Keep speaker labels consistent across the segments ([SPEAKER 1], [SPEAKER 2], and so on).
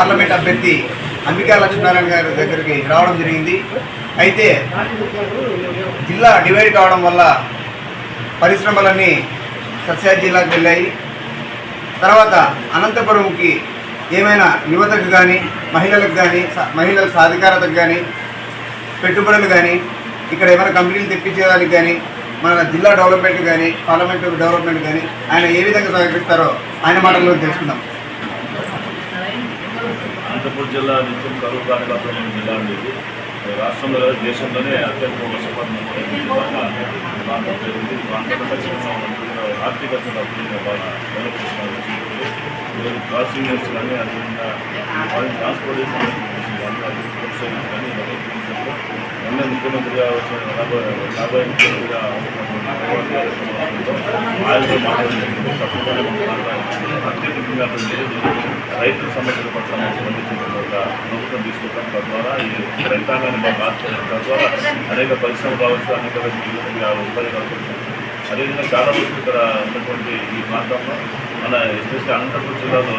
[SPEAKER 1] Parliament అభ్యర్థి అంబికా లక్ష్మీనారాయణ గారి దగ్గరికి రావడం జరిగింది. అయితే జిల్లా డివైడ్ కావడం వల్ల పరిశ్రమలన్నీ సత్యాజ్ జిల్లాకు వెళ్ళాయి. తర్వాత అనంతపురంకి ఏమైనా యువతకు కానీ మహిళలకు కానీ మహిళల సాధికారతకు కానీ పెట్టుబడులు కానీ ఇక్కడ ఏమైనా కంపెనీలు తెప్పించేదానికి కానీ మన జిల్లా డెవలప్మెంట్ కానీ పార్లమెంట్ డెవలప్మెంట్ కానీ ఆయన ఏ విధంగా సహకరిస్తారో ఆయన మాటల్లో తెలుసుకుందాం.
[SPEAKER 2] అనంతపురం జిల్లా నిత్యం కరువు కారణమైన జిల్లా ఉండేది. రాష్ట్రంలో దేశంలోనే అత్యంత వర్షపాతం ప్రాంతం జరిగింది ఈ ప్రాంతంలో ఖచ్చితంగా ఆర్థికంగా బాగా డెవలప్ చేసిన ఈరోజు క్రాసింగ్ యూనిట్స్ కానీ అదేవిధంగా ట్రాన్స్పోర్టేషన్ కానీ అదేవిధంగా కానీ ఇలాగే ముఖ్యమంత్రిగా వచ్చిన రాబోయే రాబోయే ముఖ్యమంత్రిగా ఆయనతో మాట్లాడింది తప్పకుండా మన అత్యధికంగా అభివృద్ధి రైతుల సమస్యల పట్ల మనం స్పందించిన ఒక ప్రభుత్వం తీసుకుంటాం తద్వారా ఈ రైతాంగాన్ని మాకు ఆశ్చర్యం తద్వారా అనేక పరిశ్రమలు కావచ్చు అనేక యువతగా ఉపాధి కల్పిస్తుంది అదేవిధంగా చాలా వరకు ఇక్కడ ఉన్నటువంటి ఈ ప్రాంతంలో మన ఎస్పెషల్లీ అనంతపురం జిల్లాలో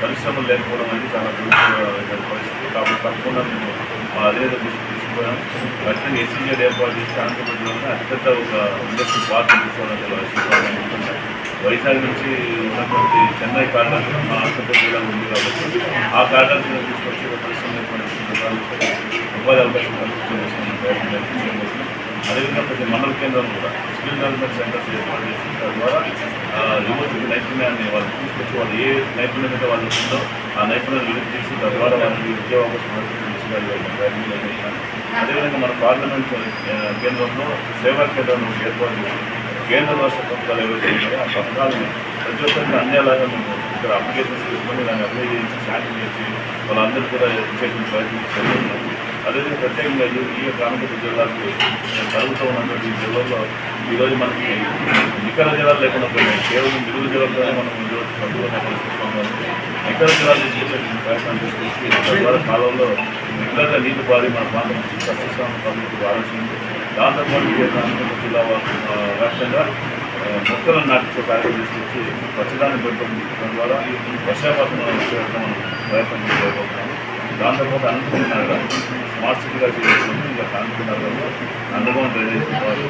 [SPEAKER 2] పరిశ్రమలు లేకపోవడం అనేది చాలా పరిస్థితి. కాబట్టి తప్పకుండా మేము మా అదే దృష్టి తీసుకుపోయాం వెంటనే ఎస్సీజెడ్ ఏర్పాటు చేసి అనంతపురం జిల్లాలో అతిపెద్ద ఒక ఇండస్ట్రీ పార్క్ తీసుకోవడం వైజాగ్ నుంచి ఉన్నటువంటి చెన్నై కారిడార్ మా ఆంధ్రప్రదేశ్ జిల్లాలో ఉంది కాబట్టి ఆ కారిడార్ కింద తీసుకొచ్చి పరిశ్రమ ఏర్పాటు ఉపాధి అవకాశం కల్పించడం ప్రయత్నం అదేవిధంగా ప్రతి మండల కేంద్రం కూడా స్కిల్ డెవలప్మెంట్ సెంటర్స్ ఏర్పాటు చేసి తద్వారా యువతకి నైపుణ్యాన్ని వాళ్ళు తీసుకొచ్చి వాళ్ళు ఏ నైపుణ్యం మీద వాళ్ళు ఉందో ఆ నైపుణ్యాన్ని విలువ తీసి తద్వారా వాళ్ళకి ఉద్యోగ అదేవిధంగా మన పార్లమెంట్ కేంద్రంలో సేవా కేంద్రం ఏర్పాటు చేసి కేంద్ర రాష్ట్ర ప్రభుత్వాలు ఏవైతే ఉన్నాయో ఆ పథకాలను ప్రతి ఒక్కరికి అందేలాగా మేము ఇక్కడ అప్లికేషన్స్ తీసుకొని దాన్ని అప్లై చేసి శాంక్షన్ చేసి వాళ్ళందరూ కూడా చేసిన ప్రయత్నం చేస్తున్నాం అదేవిధంగా ప్రత్యేకంగా ఈ ఈ జిల్లాకు అనంతపురం జిల్లాకి ఉన్నటువంటి జిల్లాలో ఈరోజు మనకి ఇతర జిల్లాలు లేకుండా పోయినాయి. కేవలం మిగులు జిల్లాలోనే మనం ఈరోజు సంపూర్ణ పరిస్థితున్నాం ఇతర జిల్లాలు తీసుకొచ్చేటువంటి ప్రయత్నం చేసుకొచ్చి తద్వారా కాలంలో రెగ్యులర్గా నీటి పారి మన ప్రాంతం సస్యశ్రామ పద్ధతి వాడాల్సింది దాంతోపాటు జిల్లా రాష్ట్రంగా మొక్కలను నాటించే కార్యక్రమం తీసుకొచ్చి పచ్చదాన్ని పెంపొందించడం ద్వారా వర్షాపాతం వచ్చేటట్టు మనం ప్రయత్నం చేయబోతున్నాము దాంతోపాటు అనంతపురం నగరం స్మార్ట్ సిటీగా చేయాల్సింది ఇంకా అనంతపురం నగరంలో అండర్గ్రౌండ్ డ్రైనేజ్ కావాలి.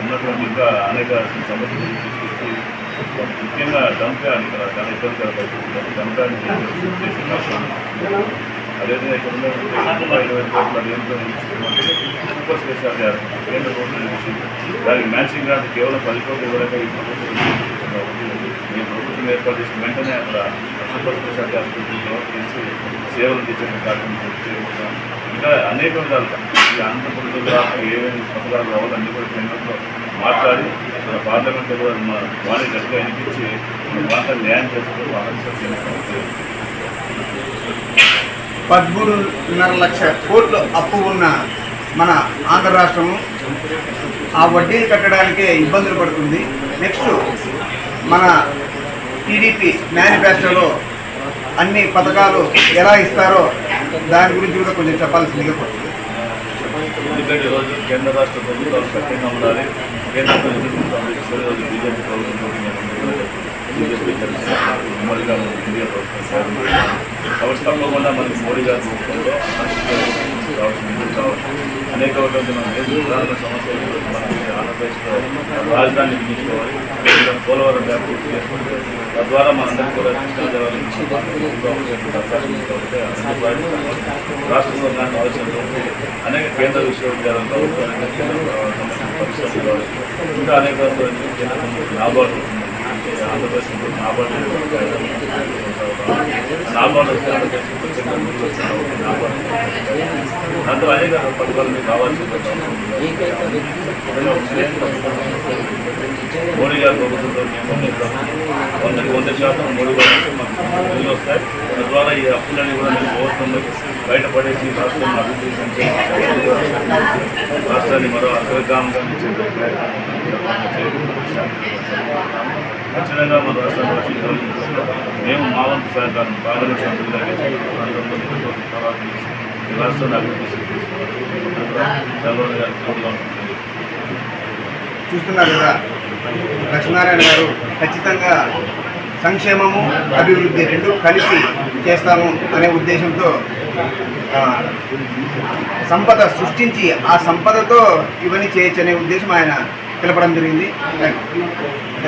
[SPEAKER 2] ఉన్నటువంటి ఇంకా అనేక సమస్యలు తీసుకొచ్చి ముఖ్యంగా డంప్ ఇక్కడ చాలా ఇబ్బందికర పరిస్థితులు. డంప్ యార్డ్ చేసి అదేవిధంగా ఇక్కడ ఉన్నటువంటి ఇరవై కోట్ల నియంత్రణ సూపర్ స్పెషాలిటీ కేంద్ర ప్రభుత్వం దానికి మ్యాచింగ్ గ్రాంట్ కేవలం పది కోట్లు ఇవ్వలేక ఈ ప్రభుత్వం ఇచ్చింది కాబట్టి ఈ ప్రభుత్వం ఏర్పాటు చేసిన వెంటనే అక్కడ సూపర్ స్పెషాలిటీ హాస్పిటల్ డెవలప్ చేసి సేవలు తెచ్చే కార్యక్రమం చేస్తున్నాం ఇంకా అనేక విధాలుగా ఈ అనంతపురంలో జిల్లాకు ఏమేమి పథకాలు కావాలో అన్ని కూడా కేంద్రంలో మాట్లాడి మన పార్లమెంట్లో కూడా మన వాణి గట్టిగా అనిపించి మన ప్రాంతాన్ని న్యాయం చేసుకుని ఆలోచించాలి
[SPEAKER 1] పదమూడున్నర లక్ష కోట్లు అప్పు ఉన్న మన ఆంధ్ర రాష్ట్రము ఆ వడ్డీని కట్టడానికే ఇబ్బందులు పడుతుంది. నెక్స్ట్ మన టీడీపీ మేనిఫెస్టోలో అన్ని పథకాలు ఎలా ఇస్తారో దాని గురించి కూడా కొంచెం చెప్పాల్సిందిగా పడుతుంది
[SPEAKER 2] ఎందుకంటే ఈరోజు కేంద్ర రాష్ట్ర ప్రభుత్వాలు సఖ్యంగా ఉండాలి. కేంద్ర ప్రభుత్వం ఈరోజు బీజేపీ ప్రభుత్వం మోడీ గారు ఇండియా ప్రభుత్వం కాబట్టి తప్పకుండా మనకి మోడీ గారి ప్రభుత్వంలో కావచ్చు. అనేక రకమైన సమస్యలు మనకి ఆంధ్రప్రదేశ్లో రాజధాని నిర్మించుకోవాలి పోలవరం డ్యామ్ పూర్తి చేసుకుంటే తద్వారా మనందరికీ కూడా కృష్ణా జలాలు రాష్ట్రంలో దాన్ని ఆలోచనలు అనేక కేంద్ర విశ్వవిద్యాలయాలు కావచ్చు పరిశ్రమలు ఇంకా అనేక కేంద్ర సంబంధించిన నాబార్డు ఆంధ్రప్రదేశ్ నాబార్డు నాబార్డు వస్తే ఆంధ్రప్రదేశ్ కేంద్ర నిధులు అనేక పథకాలు మీకు కావాల్సిన మోడీ గారి ప్రభుత్వంతో వందకి వంద శాతం మోడీ గారు మాకు నిధులు వస్తాయి తద్వారా ఈ అప్పులన్నీ కూడా మేము ప్రభుత్వంలో బయటపడేసి రాష్ట్రాన్ని అభివృద్ధి సంక్షేమ రాష్ట్రాన్ని మరో అగ్రగామంగా ప్రయత్నం ఖచ్చితంగా మన రాష్ట్రంలో మేము మా వంతు సహకారం పార్లమెంట్ సభ్యులుగా రాష్ట్రాన్ని అభివృద్ధి చంద్రబాబు
[SPEAKER 1] చూస్తున్నారు కదా లక్ష్మీనారాయణ గారు ఖచ్చితంగా సంక్షేమము అభివృద్ధి రెండు కలిసి చేస్తాము అనే ఉద్దేశంతో సంపద సృష్టించి ఆ సంపదతో ఇవన్నీ చేయొచ్చు అనే ఉద్దేశం ఆయన తెలపడం జరిగింది.